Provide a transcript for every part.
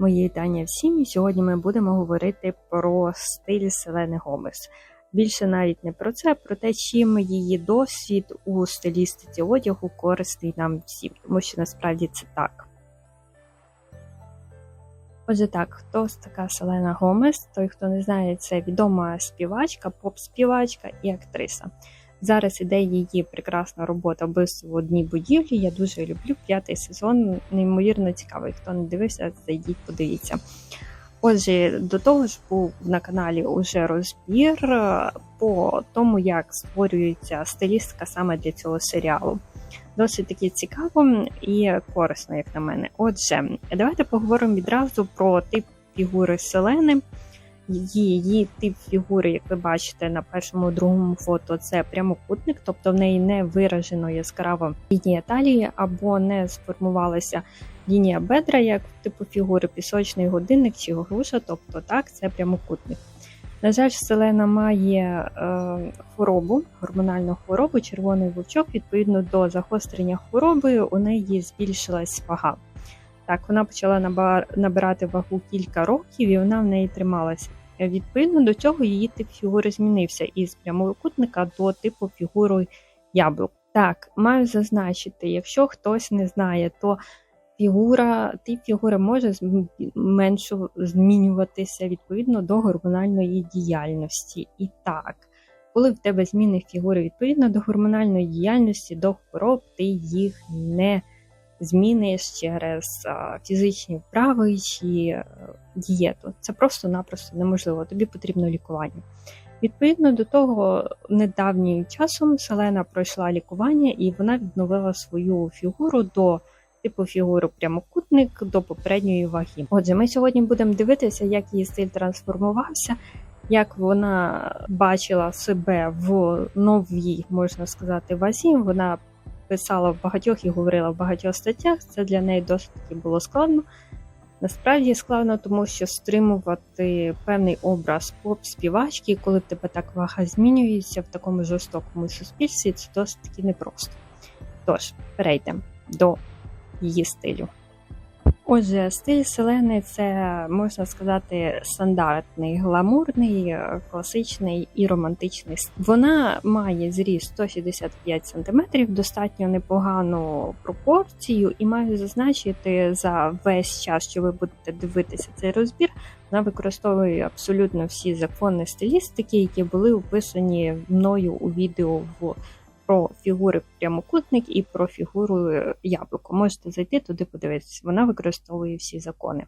Мої вітання всім. І сьогодні ми будемо говорити про стиль Селени Гомес. Більше навіть не про це, про те, чим її досвід у стилістиці одягу корисний нам всім, тому що насправді це так. Отже, так, хто така Селена Гомес? Той, хто не знає, це відома співачка, поп-співачка і актриса. Зараз іде її прекрасна робота «Вбивство в одній будівлі. Я дуже люблю п'ятий сезон, неймовірно цікавий. Хто не дивився, зайдіть, подивіться. Отже, до того ж був на каналі уже розбір е, по тому, як створюється стилістика саме для цього серіалу. Досить таки цікаво і корисно, як на мене. Отже, давайте поговоримо відразу про тип фігури Селени. Її, тип фігури, як ви бачите на першому другому фото, це прямокутник, тобто в неї не виражено яскрава лінія талії або не сформувалася лінія бедра, як типу фігури пісочний годинник чи груша, тобто так, це прямокутник. На жаль, Селена має е, хворобу, гормональну хворобу, червоний вовчок. Відповідно до загострення хвороби, у неї збільшилась вага. Так, вона почала набирати вагу кілька років, і вона в неї трималася. Відповідно до цього, її тип фігури змінився із прямокутника до типу фігури яблук. Так, маю зазначити, якщо хтось не знає, то фігура, тип фігури може менше змінюватися відповідно до гормональної діяльності. І так, коли в тебе зміни фігури відповідно до гормональної діяльності, до хвороб, ти їх не зміниш через фізичні вправи чи е, дієту. Це просто-напросто неможливо, тобі потрібно лікування. Відповідно до того, недавнім часом Селена пройшла лікування і вона відновила свою фігуру до типу фігури прямокутник до попередньої ваги. Отже, ми сьогодні будемо дивитися, як її стиль трансформувався, як вона бачила себе в новій, можна сказати, вазі. Вона писала в багатьох і говорила в багатьох статтях. Це для неї досить таки було складно. Насправді складно, тому що стримувати певний образ поп-співачки, коли в тебе так вага змінюється в такому жорстокому суспільстві, це досить таки непросто. Тож, перейдемо до її стилю. Отже, стиль Селени це можна сказати стандартний, гламурний, класичний і романтичний. Вона має зріст 165 см, достатньо непогану пропорцію, і маю зазначити за весь час, що ви будете дивитися цей розбір. Вона використовує абсолютно всі закони стилістики, які були описані мною у відео в про фігури прямокутник і про фігуру яблуко. Можете зайти туди, подивитися. Вона використовує всі закони.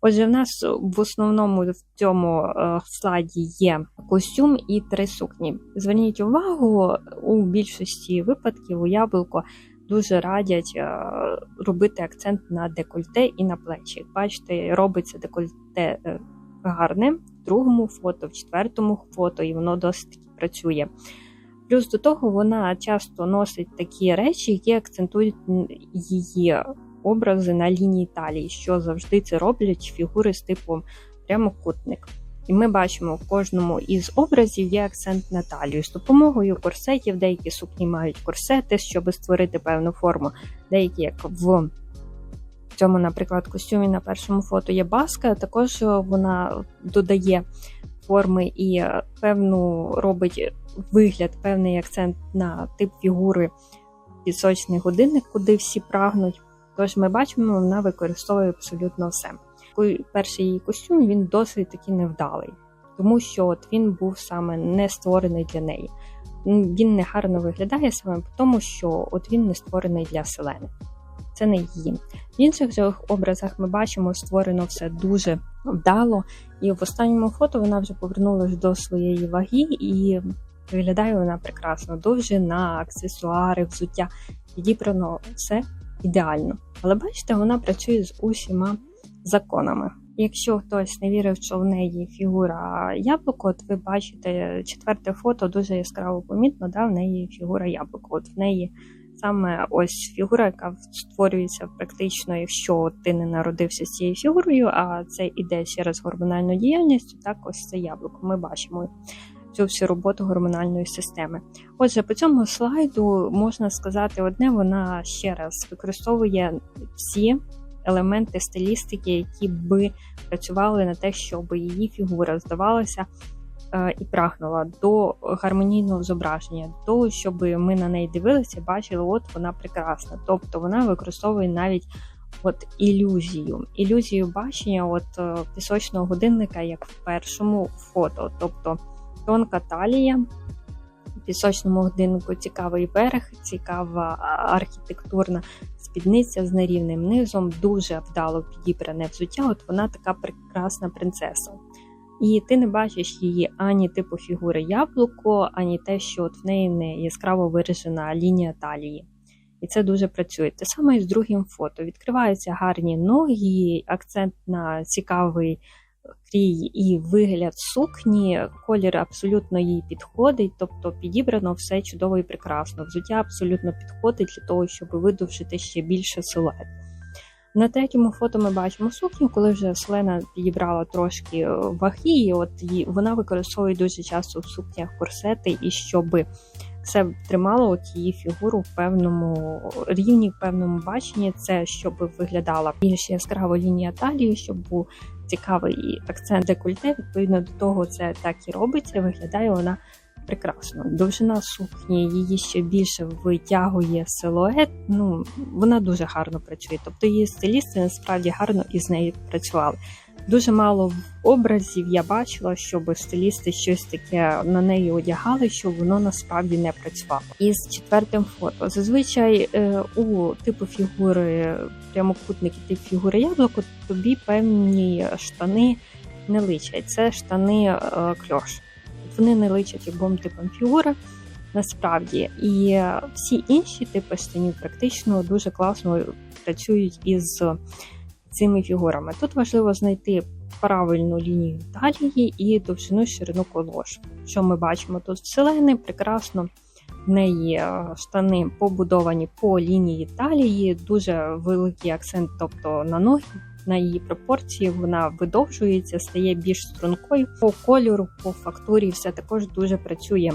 Отже, в нас в основному в цьому е, слайді є костюм і три сукні. Зверніть увагу, у більшості випадків у яблуко дуже радять е, робити акцент на декольте і на плечі. Бачите, робиться декольте е, гарне в другому фото, в четвертому фото, і воно досить працює. Плюс до того вона часто носить такі речі, які акцентують її образи на лінії талії, що завжди це роблять фігури з типу прямокутник. І ми бачимо, в кожному із образів є акцент на талію. З допомогою корсетів, деякі сукні мають корсети, щоб створити певну форму, деякі, як в цьому, наприклад, костюмі на першому фото є баска, також вона додає форми і певну робить вигляд, певний акцент на тип фігури пісочний годинник, куди всі прагнуть. Тож ми бачимо, вона використовує абсолютно все. Перший її костюм він досить таки невдалий, тому що от він був саме не створений для неї. Він не гарно виглядає саме тому, що от він не створений для селени. Це не її. В інших образах ми бачимо, створено все дуже вдало, і в останньому фото вона вже повернулася до своєї ваги і Виглядає вона прекрасно, довжина, аксесуари, взуття. Підібрано все ідеально. Але бачите, вона працює з усіма законами. Якщо хтось не вірив, що в неї фігура яблуко, от ви бачите четверте фото дуже яскраво помітно, да, в неї фігура яблуко. От в неї саме ось фігура, яка створюється практично, якщо ти не народився з цією фігурою, а це іде через гормональну діяльність, так ось це яблуко. Ми бачимо цю всю роботу гормональної системи. Отже, по цьому слайду можна сказати одне, вона ще раз використовує всі елементи стилістики, які би працювали на те, щоб її фігура здавалася і прагнула до гармонійного зображення, до того, щоб ми на неї дивилися, бачили, от вона прекрасна. Тобто вона використовує навіть от ілюзію, ілюзію бачення от е, пісочного годинника, як в першому фото, тобто тонка талія. Пісочному годиннику цікавий берег, цікава архітектурна спідниця з нерівним низом, дуже вдало підібране взуття. От вона така прекрасна принцеса. І ти не бачиш її ані типу фігури яблуко, ані те, що от в неї не яскраво виражена лінія талії. І це дуже працює. Те саме і з другим фото. Відкриваються гарні ноги, акцент на цікавий крій і вигляд сукні, колір абсолютно їй підходить, тобто підібрано все чудово і прекрасно. Взуття абсолютно підходить для того, щоб видовжити ще більше силует. На третьому фото ми бачимо сукню, коли вже Селена підібрала трошки е, ваги, і от її, вона використовує дуже часто в сукнях корсети, і щоб це тримало от її фігуру в певному рівні, в певному баченні. Це щоб виглядала більш яскрава лінія талії, щоб був цікавий акцент декольте. Відповідно до того, це так і робиться. Виглядає вона прекрасно. Довжина сукні її ще більше витягує силует. Ну вона дуже гарно працює. Тобто її стилісти насправді гарно із нею працювали. Дуже мало образів я бачила, щоб стилісти щось таке на неї одягали, що воно насправді не працювало. І з четвертим фото. Зазвичай е, у типу фігури прямокутники, тип фігури яблуко, тобі певні штани не личать. Це штани е, кльош. Вони не личать обом типам фігури. Насправді, і всі інші типи штанів практично дуже класно працюють із цими фігурами. Тут важливо знайти правильну лінію талії і довжину ширину колош. Що ми бачимо тут в селени, прекрасно в неї е, штани побудовані по лінії талії, дуже великий акцент, тобто на ноги. На її пропорції вона видовжується, стає більш стрункою. По кольору, по фактурі все також дуже працює.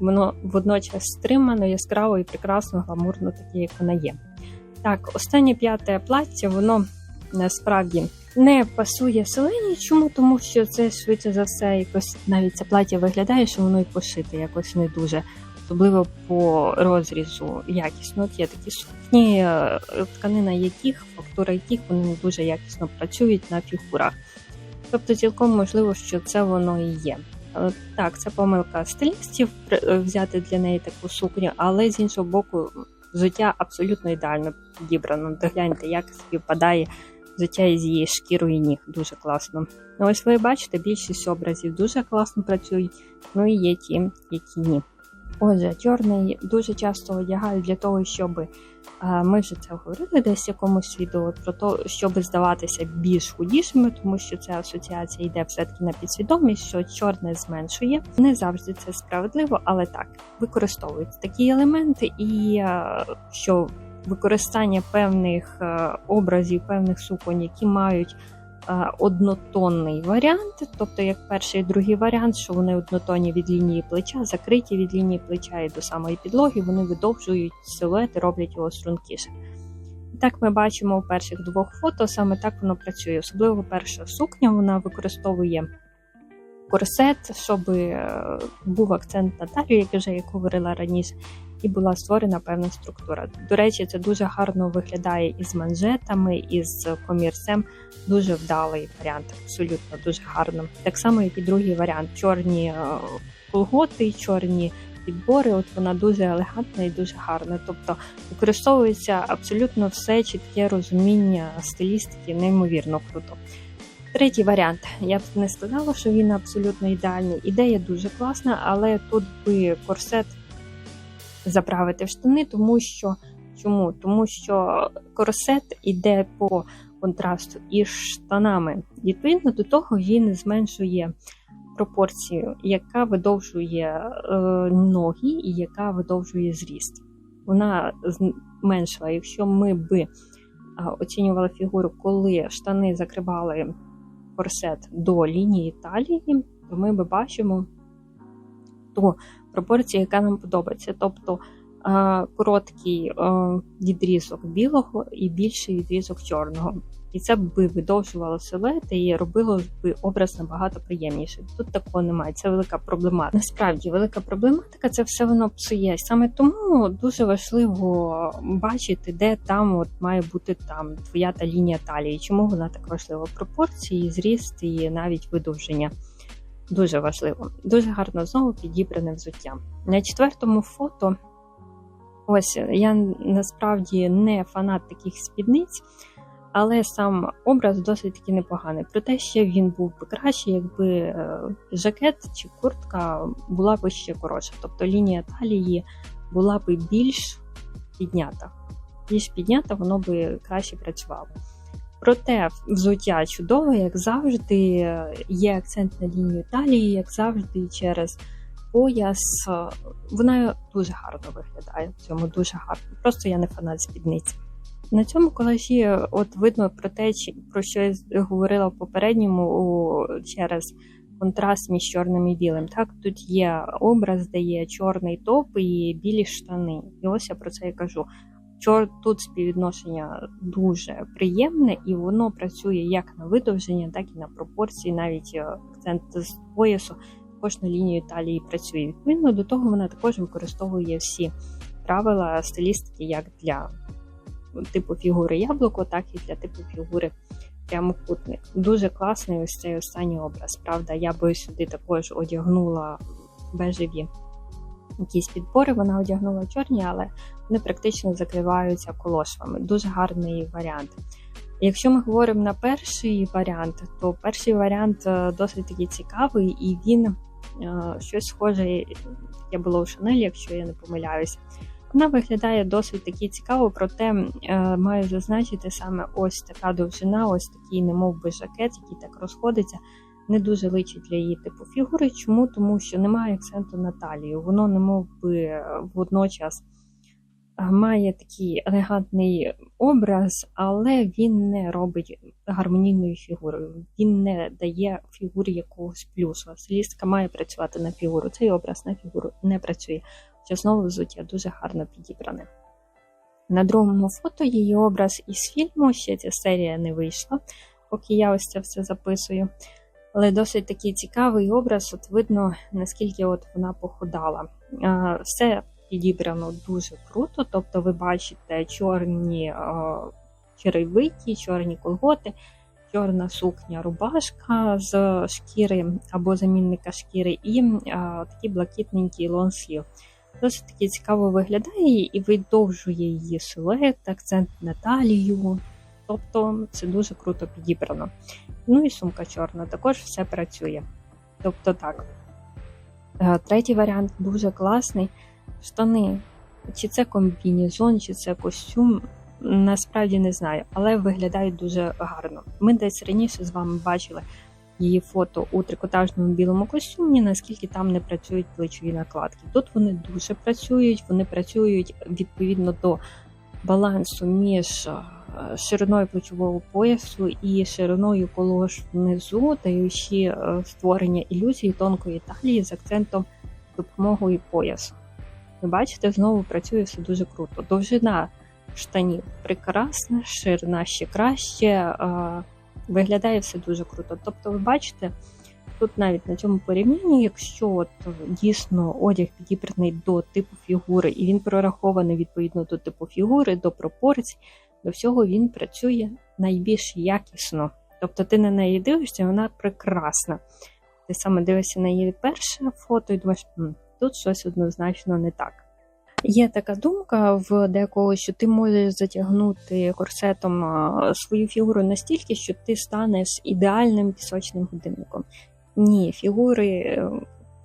Воно водночас стримано, яскраво і прекрасно, гламурно, таке, як вона є. Так, останнє п'яте плаття, воно насправді не пасує селені. Чому? Тому що це швидше за все, якось навіть це плаття виглядає, що воно і пошите якось не дуже. Особливо по розрізу якісно. От є такі сукні, е, тканина яких, фактура яких вони дуже якісно працюють на фігурах. Тобто, цілком можливо, що це воно і є. Е, так, це помилка стилістів е, взяти для неї таку сукню, але з іншого боку, взуття абсолютно ідеально підібрано. Догляньте, як співпадає взуття із її шкірою ніг. Дуже класно. Ну, ось ви бачите, більшість образів дуже класно працюють, ну і є ті, які ні. Отже, чорний дуже часто одягають для того, щоб ми вже це говорили десь якомусь відео про те, щоб здаватися більш худішими, тому що ця асоціація йде все-таки на підсвідомість, що чорне зменшує. Не завжди це справедливо, але так використовують такі елементи, і що використання певних е, образів, певних суконь, які мають е, однотонний варіант, тобто як перший і другий варіант, що вони однотонні від лінії плеча, закриті від лінії плеча і до самої підлоги, вони видовжують силует і роблять його стрункіше. Так ми бачимо у перших двох фото, саме так воно працює. Особливо перша сукня вона використовує корсет, щоб е, був акцент на талію, як вже як говорила раніше, і була створена певна структура. До речі, це дуже гарно виглядає із манжетами, із комірцем. Дуже вдалий варіант, абсолютно дуже гарно. Так само, як і другий варіант: чорні е, колготи, чорні підбори. От вона дуже елегантна і дуже гарна. Тобто використовується абсолютно все чітке розуміння стилістики, неймовірно круто. Третій варіант. Я б не сказала, що він абсолютно ідеальний. Ідея дуже класна, але тут би корсет заправити в штани, тому що чому? Тому що корсет іде по контрасту із штанами. Відповідно до того, він зменшує пропорцію, яка видовжує е, ноги і яка видовжує зріст. Вона зменшила. Якщо ми би оцінювали фігуру, коли штани закривали корсет до лінії талії, то ми би бачимо ту пропорцію, яка нам подобається. Тобто короткий е, відрізок білого і більший відрізок чорного. І це би видовжувало силует і робило би образ набагато приємнішим. Тут такого немає. Це велика проблематика. Насправді, велика проблематика це все воно псує. Саме тому дуже важливо бачити, де там от має бути там твоя та лінія талії. Чому вона так важлива? Пропорції, зріст і навіть видовження. Дуже важливо. Дуже гарно знову підібране взуття. На четвертому фото. Ось я насправді не фанат таких спідниць, але сам образ досить таки непоганий. Проте ще він був би краще, якби е, жакет чи куртка була б ще коротша. Тобто лінія талії була б більш піднята. Більш піднята, воно би краще працювало. Проте взуття чудове, як завжди, є акцент на лінію талії, як завжди, через пояс. Вона дуже гарно виглядає. В цьому дуже гарно. Просто я не фанат спідниці. На цьому колажі от видно про те, про що я говорила в попередньому через контраст між чорним і білим. Так, тут є образ, де є чорний топ і білі штани. І ось я про це і кажу. Тут співвідношення дуже приємне, і воно працює як на видовження, так і на пропорції, навіть акцент з поясу також на лінію талії працює. Відповідно до того, вона також використовує всі правила стилістики як для типу фігури яблуко, так і для типу фігури прямокутник. Дуже класний ось цей останній образ. Правда, я би сюди також одягнула бежеві якісь підбори, вона одягнула чорні, але вони практично закриваються колошвами. Дуже гарний варіант. Якщо ми говоримо на перший варіант, то перший варіант е, досить таки цікавий, і він е, щось схоже, таке було у Шанель, якщо я не помиляюся. Вона виглядає досить таки цікаво, проте е, маю зазначити саме ось така довжина, ось такий, немов би жакет, який так розходиться, не дуже личить для її типу фігури. Чому? Тому що немає акценту на талію. Воно немов би водночас має такий елегантний образ, але він не робить гармонійною фігурою. Він не дає фігурі якогось плюсу. Стилістка має працювати на фігуру. Цей образ на фігуру не працює. Хоча знову взуття дуже гарно підібране. На другому фото її образ із фільму, ще ця серія не вийшла, поки я ось це все записую. Але досить такий цікавий образ, от видно, наскільки от вона похудала. Все підібрано дуже круто. Тобто, ви бачите чорні черевики, чорні колготи, чорна сукня, рубашка з шкіри або замінника шкіри, і а, такий блакитненький лонслів. Досить таки цікаво виглядає і видовжує її силует, акцент на талію. Тобто це дуже круто підібрано. Ну і сумка чорна, також все працює. Тобто так. Третій варіант дуже класний штани. Чи це комбінезон, чи це костюм, насправді не знаю, але виглядають дуже гарно. Ми десь раніше з вами бачили її фото у трикотажному білому костюмі, наскільки там не працюють плечові накладки. Тут вони дуже працюють, вони працюють відповідно до балансу між е, шириною плечового поясу і шириною колош внизу, даючи е, створення ілюзії тонкої талії з акцентом допомогою поясу. Ви бачите, знову працює все дуже круто. Довжина штанів прекрасна, ширина ще краще, виглядає все дуже круто. Тобто, ви бачите, тут навіть на цьому порівнянні, якщо от дійсно одяг підібраний до типу фігури, і він прорахований відповідно до типу фігури, до пропорцій, до всього він працює найбільш якісно. Тобто ти на неї дивишся, вона прекрасна. Ти саме дивишся на її перше фото і думаєш, тут щось однозначно не так. Є така думка в декого, що ти можеш затягнути корсетом свою фігуру настільки, що ти станеш ідеальним пісочним годинником. Ні, фігури е,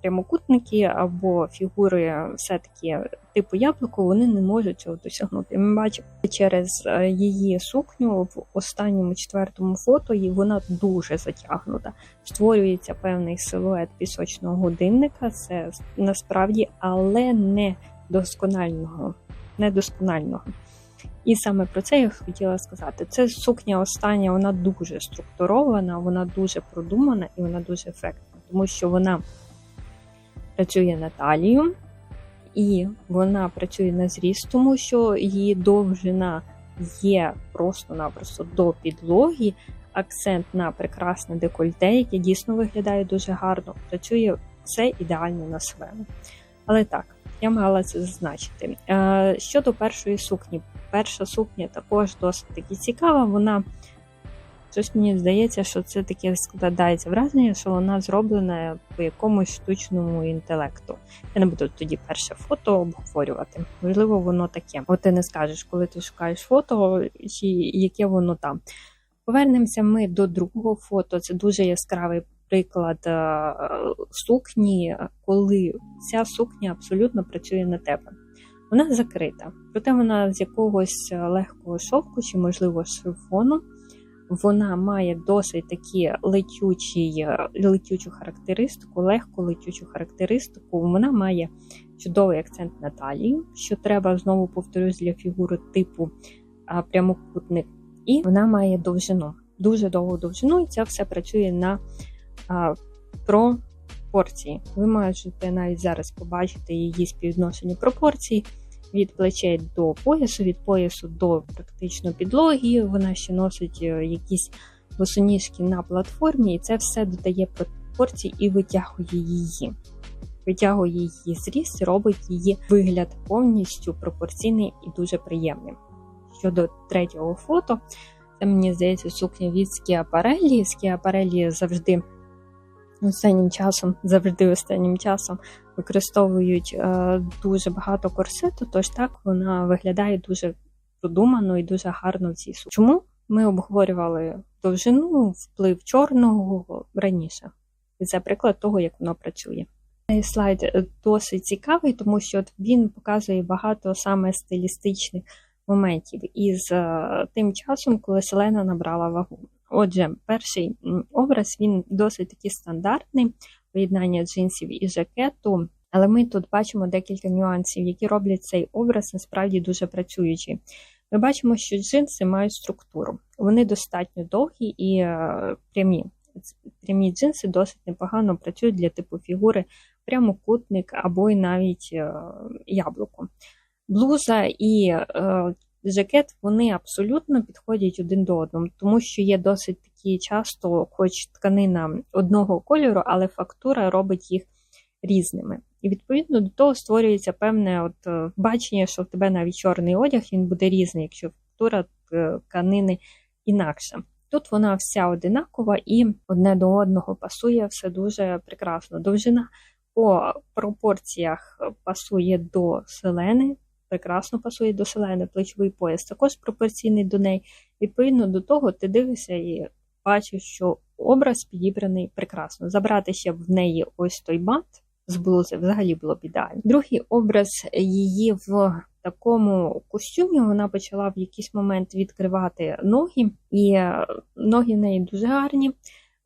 прямокутники або фігури все-таки типу яблуко, вони не можуть цього досягнути. Ми бачимо через е, її сукню в останньому четвертому фото, і вона дуже затягнута. Створюється певний силует пісочного годинника, це насправді, але не досконального. Недосконального. І саме про це я хотіла сказати. Це сукня остання, вона дуже структурована, вона дуже продумана і вона дуже ефектна, тому що вона працює на талію і вона працює на зріст, тому що її довжина є просто-напросто до підлоги. Акцент на прекрасне декольте, яке дійсно виглядає дуже гарно. Працює все ідеально на себе. Але так, я мала це зазначити. Е, Щодо першої сукні, перша сукня також досить таки цікава. Вона щось мені здається, що це таке складається враження, що вона зроблена по якомусь штучному інтелекту. Я не буду тоді перше фото обговорювати. Можливо, воно таке. От ти не скажеш, коли ти шукаєш фото, чи яке воно там. Повернемося ми до другого фото. Це дуже яскравий приклад е, сукні, коли ця сукня абсолютно працює на тебе. Вона закрита, проте вона з якогось легкого шовку чи, можливо, шифону. Вона має досить такі летючі, летючу характеристику, легку летючу характеристику. Вона має чудовий акцент на талію, що треба знову повторюсь для фігури типу прямокутник. І вона має довжину, дуже довгу довжину, і це все працює на а, пропорції. Ви можете навіть зараз побачити її співвідношення пропорцій від плечей до поясу, від поясу до практично підлоги. Вона ще носить е, якісь босоніжки на платформі, і це все додає пропорцій і витягує її. Витягує її зріст, робить її вигляд повністю пропорційний і дуже приємним. Щодо третього фото, це мені здається сукня від Скіапарелі. Скіапарелі завжди останнім часом, завжди останнім часом використовують е, дуже багато корсету, тож так вона виглядає дуже продумано і дуже гарно в цій сукні. Чому ми обговорювали довжину, вплив чорного раніше? І це приклад того, як воно працює. Цей слайд е, досить цікавий, тому що він показує багато саме стилістичних моментів із е, тим часом, коли Селена набрала вагу. Отже, перший образ він досить таки стандартний поєднання джинсів і жакету, але ми тут бачимо декілька нюансів, які роблять цей образ насправді дуже працюючий. Ми бачимо, що джинси мають структуру, вони достатньо довгі і е, прямі. Прямі джинси досить непогано працюють для типу фігури прямокутник або й навіть е, яблуко. Блуза і е, жакет вони абсолютно підходять один до одного, тому що є досить такі часто, хоч тканина одного кольору, але фактура робить їх різними. І відповідно до того створюється певне от е, бачення, що в тебе навіть чорний одяг він буде різний, якщо фактура е, тканини інакша. Тут вона вся одинакова і одне до одного пасує все дуже прекрасно. Довжина по пропорціях пасує до селени, прекрасно пасує до селени, плечовий пояс також пропорційний до неї. Відповідно до того, ти дивишся і бачиш, що образ підібраний прекрасно. Забрати ще в неї ось той бант з блузи взагалі було б ідеально. Другий образ її в такому костюмі вона почала в якийсь момент відкривати ноги, і ноги в неї дуже гарні.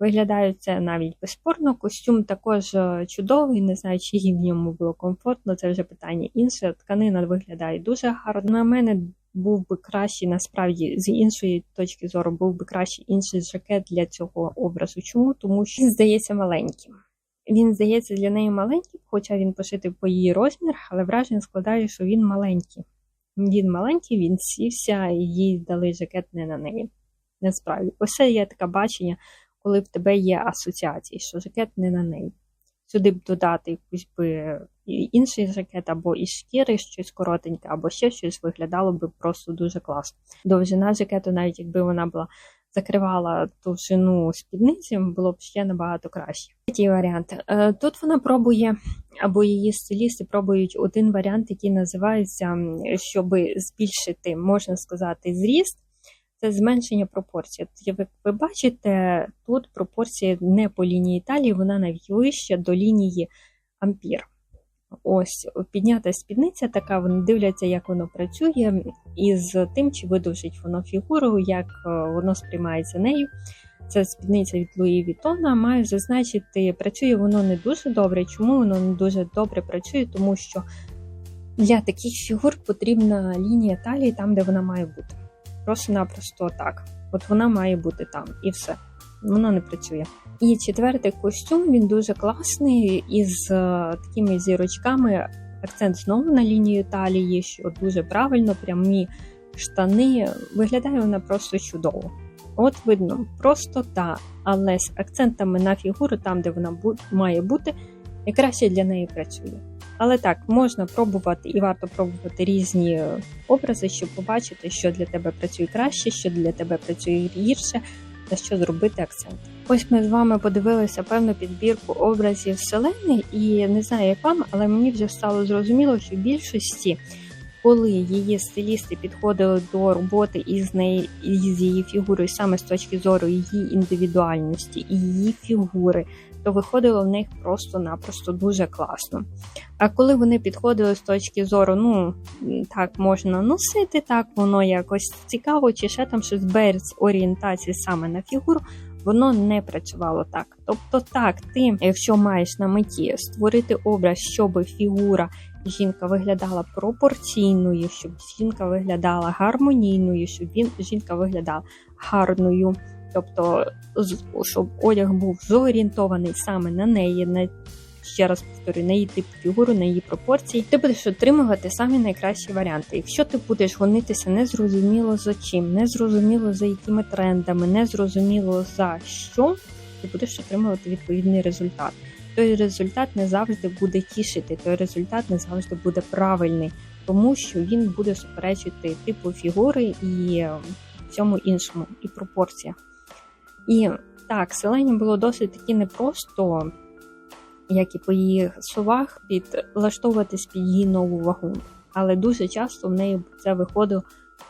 Виглядає це навіть безспорно. Костюм також е, чудовий, не знаю, чи їй в ньому було комфортно, це вже питання інше. Тканина виглядає дуже гарно. На мене був би кращий, насправді, з іншої точки зору, був би кращий інший жакет для цього образу. Чому? Тому що він здається маленьким. Він здається для неї маленьким, хоча він пошитий по її розмір, але враження складає, що він маленький. Він маленький, він сівся, і їй дали жакет не на неї. Насправді, ось є таке бачення коли в тебе є асоціації, що жакет не на неї. Сюди б додати якийсь би інший жакет, або із шкіри щось коротеньке, або ще щось виглядало би просто дуже класно. Довжина жакету, навіть якби вона була закривала довжину спідниці, було б ще набагато краще. Третій варіант. Е, тут вона пробує, або її стилісти пробують один варіант, який називається, щоб збільшити, можна сказати, зріст це зменшення пропорцій. Як ви бачите, тут пропорція не по лінії талії, вона навіть вища до лінії ампір. Ось піднята спідниця така, вони дивляться, як воно працює, із тим, чи видовжить воно фігуру, як е, воно сприймається нею. Це спідниця від Луї Вітона. Маю зазначити, працює воно не дуже добре. Чому воно не дуже добре працює? Тому що для таких фігур потрібна лінія талії там, де вона має бути. Просто-напросто так. От вона має бути там, і все. Воно не працює. І четвертий костюм він дуже класний із е, такими зірочками Акцент знову на лінію талії, що дуже правильно, прямі штани. Виглядає вона просто чудово. От видно, просто та, але з акцентами на фігуру, там, де вона має бути, найкраще для неї працює. Але так, можна пробувати і варто пробувати різні е, образи, щоб побачити, що для тебе працює краще, що для тебе працює гірше, на що зробити акцент. Ось ми з вами подивилися певну підбірку образів Селени, і не знаю, як вам, але мені вже стало зрозуміло, що в більшості, коли її стилісти підходили до роботи із неї із її фігурою саме з точки зору її індивідуальності її фігури, то виходило в них просто-напросто дуже класно. А коли вони підходили з точки зору, ну так можна носити, так воно якось цікаво, чи ще там щось без орієнтації саме на фігуру, воно не працювало так. Тобто, так, ти, якщо маєш на меті створити образ, щоб фігура жінка виглядала пропорційною, щоб жінка виглядала гармонійною, щоб він жінка виглядала гарною. Тобто, щоб одяг був зорієнтований саме на неї, на ще раз повторюю, на її тип фігури, на її пропорції, ти будеш отримувати самі найкращі варіанти. Якщо ти будеш гонитися незрозуміло за чим, незрозуміло за якими трендами, незрозуміло за що, ти будеш отримувати відповідний результат. Той результат не завжди буде тішити, той результат не завжди буде правильний, тому що він буде суперечити типу фігури і е, всьому іншому, і пропорціях. І так, Селені було досить таки непросто, як і по її словах, підлаштовуватись під її нову вагу. Але дуже часто в неї це виходило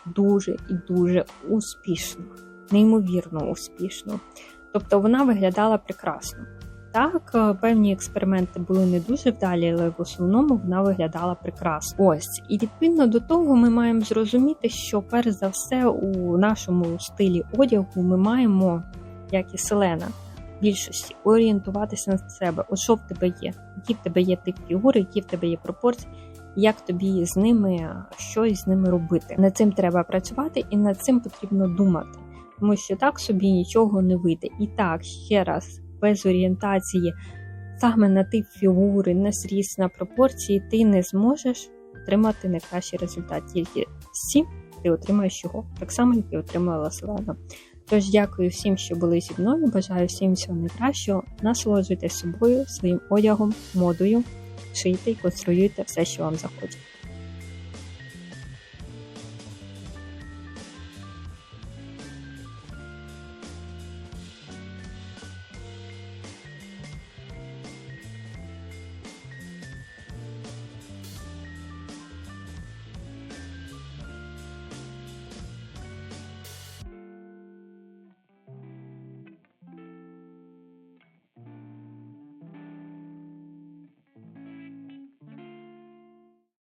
дуже і дуже успішно, неймовірно успішно. Тобто вона виглядала прекрасно. Так, е, певні експерименти були не дуже вдалі, але в основному вона виглядала прекрасно. Ось, і відповідно до того, ми маємо зрозуміти, що перш за все у нашому стилі одягу ми маємо, як і Селена, в більшості орієнтуватися на себе. От що в тебе є, які в тебе є тип фігури, які в тебе є пропорції, як тобі з ними щось з ними робити. Над цим треба працювати і над цим потрібно думати, тому що так собі нічого не вийде. І так, ще раз, без орієнтації саме на тип фігури, на зріст, на пропорції, ти не зможеш отримати найкращий результат. Тільки цим ти отримаєш його, так само, як і отримала Селена. Тож дякую всім, що були зі мною. Бажаю всім всього найкращого. Насолоджуйтесь собою, своїм одягом, модою, шийте і конструюйте все, що вам заходить.